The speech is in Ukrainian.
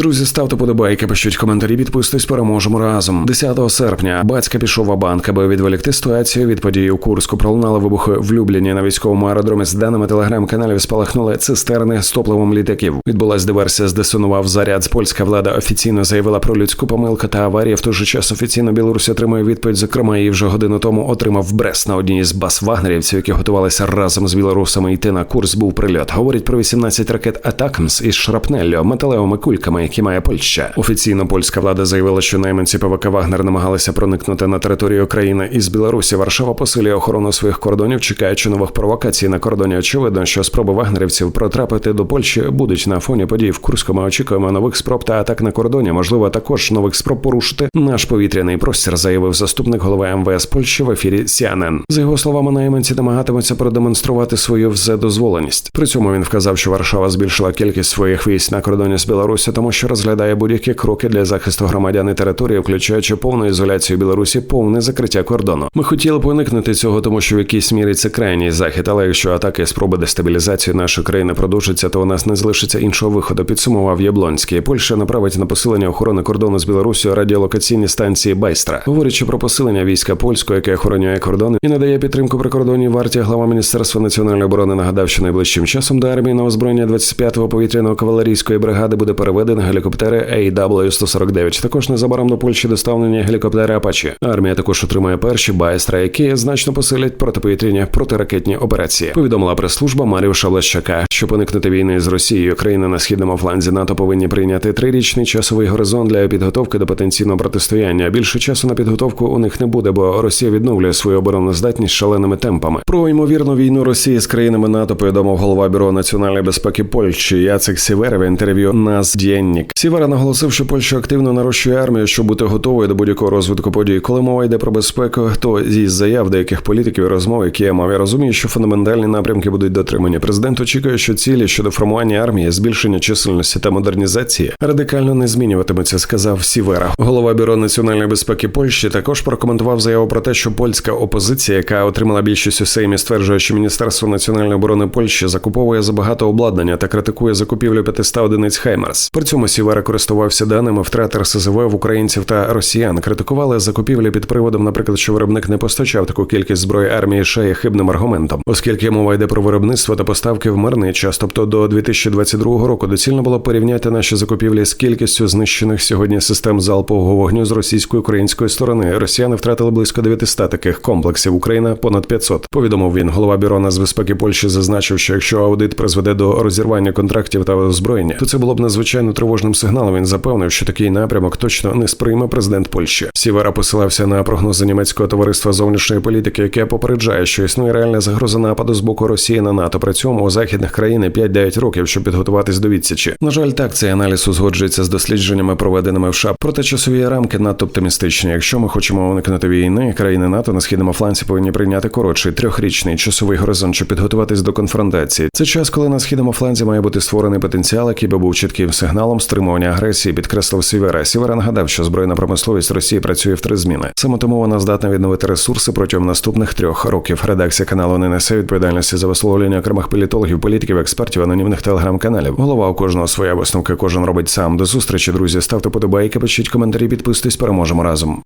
Друзі, ставте подобайки, пишіть коментарі, підписуйтесь, переможемо разом. 10 серпня батька пішов в банк, аби відволікти ситуацію від події у Курську. Пролунали вибухи в Любліні на військовому аеродромі. З даними телеграм-каналів спалахнули цистерни з топливом літаків. Відбулась диверсія, здесонував заряд. Польська влада офіційно заявила про людську помилку та аварію. В той же час офіційно Білорусь отримує відповідь. Зокрема, її вже годину тому отримав Брест на одній з баз вагнерівців, які готувалися разом з білорусами йти на курс. Був прильот. Говорять про 18 ракет Атакмс із шрапнеллю, металевими кульками, які має Польща. Офіційно польська влада заявила, що найманці ПВК Вагнер намагалися проникнути на територію країни із Білорусі. Варшава посилює охорону своїх кордонів, чекаючи нових провокацій на кордоні. Очевидно, що спроби вагнерівців протрапити до Польщі будуть на фоні подій в Курську. Ми очікуємо нових спроб та атак на кордоні. Можливо, також нових спроб порушити наш повітряний простір, заявив заступник голови МВС Польщі в ефірі CNN. За його словами, найманці намагатимуться продемонструвати свою вседозволеність. При цьому він вказав, що Варшава збільшила кількість своїх військ на кордоні з Білорусі, тому що розглядає будь-які кроки для захисту громадян і території, включаючи повну ізоляцію Білорусі, повне закриття кордону. Ми хотіли б уникнути цього, тому що в якійсь мірі це крайній захід. Але якщо атаки і спроби дестабілізації нашої країни продовжаться, то у нас не залишиться іншого виходу. Підсумував Яблонський. Польща направить на посилення охорони кордону з Білорусію радіолокаційні станції Байстра, говорячи про посилення війська польського, яке охороняє кордони і надає підтримку прикордонній варті. Глава міністерства національної оборони нагадав, що найближчим часом до армії на озброєння 25-го повітряного кавалерійської бригади буде переведено гелікоптери AW-149. Також незабаром до Польщі доставлені гелікоптери Апачі. Армія також отримає перші байстра, які значно посилять протиповітряні протиракетні операції. Повідомила прес-служба Маріуша Лещака, щоб уникнути війни з Росією. Країни на східному фланзі НАТО повинні прийняти трирічний часовий горизонт для підготовки до потенційного протистояння. Більше часу на підготовку у них не буде, бо Росія відновлює свою обороноздатність шаленими темпами. Про ймовірну війну Росії з країнами НАТО повідомив голова бюро національної безпеки Польщі Яцек Сівер в інтерв'ю «Нас Дєннік». Сівера наголосив, що Польща активно нарощує армію, щоб бути готовою до будь-якого розвитку подій. Коли мова йде про безпеку, то зі заяв деяких політиків і розмов, які я мав, я розумію, що фундаментальні напрямки будуть дотримані. Президент очікує, що цілі щодо формування армії, збільшення чисельності та модернізації радикально не змінюватимуться, сказав Сівера. Голова бюро національної безпеки Польщі також прокоментував заяву про те, що польська опозиція, яка отримала більшість у Сеймі, стверджує, що Міністерство національної оборони Польщі закуповує забагато обладнання та критикує закупівлю 500 одиниць Хаймерс. При цьому Сівера користувався даними втрат РСЗВ в українців та росіян. Критикували закупівлі під приводом, наприклад, що виробник не постачав таку кількість зброї армії ще є хибним аргументом, оскільки мова йде про виробництво та поставки в мирний час, тобто до 2022 року, доцільно було порівняти наші закупівлі з кількістю знищених сьогодні систем залпового вогню з російської української сторони. Росіяни втратили близько 900 таких комплексів. Україна понад 500. Повідомив він. Голова бюро нацбезпеки Польщі зазначив, що якщо аудит призведе до розірвання контрактів та озброєння, то це було б надзвичайно тривожним сигналом. Він запевнив, що такий напрямок точно не сприйме президент Польщі. Сівера посилався на прогнози німецького товариства зовнішньої політики, яке попереджає, що існує реальна загроза нападу з боку Росії на НАТО. При цьому у західних країн 5-9 років, щоб підготуватись до відсічі. На жаль, так цей аналіз узгоджується з дослідженнями, проведеними в США. Проте часові рамки надто оптимістичні. Якщо ми хочемо уникнути війни, країни НАТО на східному фланці повинні прийняти коротший трьохрічний часовий горизонт, щоб підготуватись до конфронтації. Це час, коли на східному фланзі має бути створений потенціал, який би був чітким сигналом стримування агресії, підкреслив Сівера. Сівера нагадав, що збройна промисловість Росії працює в три зміни. Саме тому вона здатна відновити ресурси протягом наступних трьох років. Редакція каналу не несе відповідальності за висловлення окремих політологів, політиків, експертів, анонімних телеграм-каналів. Голова у кожного своя висновка, кожен робить сам. До зустрічі, друзі. Ставте подобайки, пишіть коментарі, підписуйтесь, переможемо разом.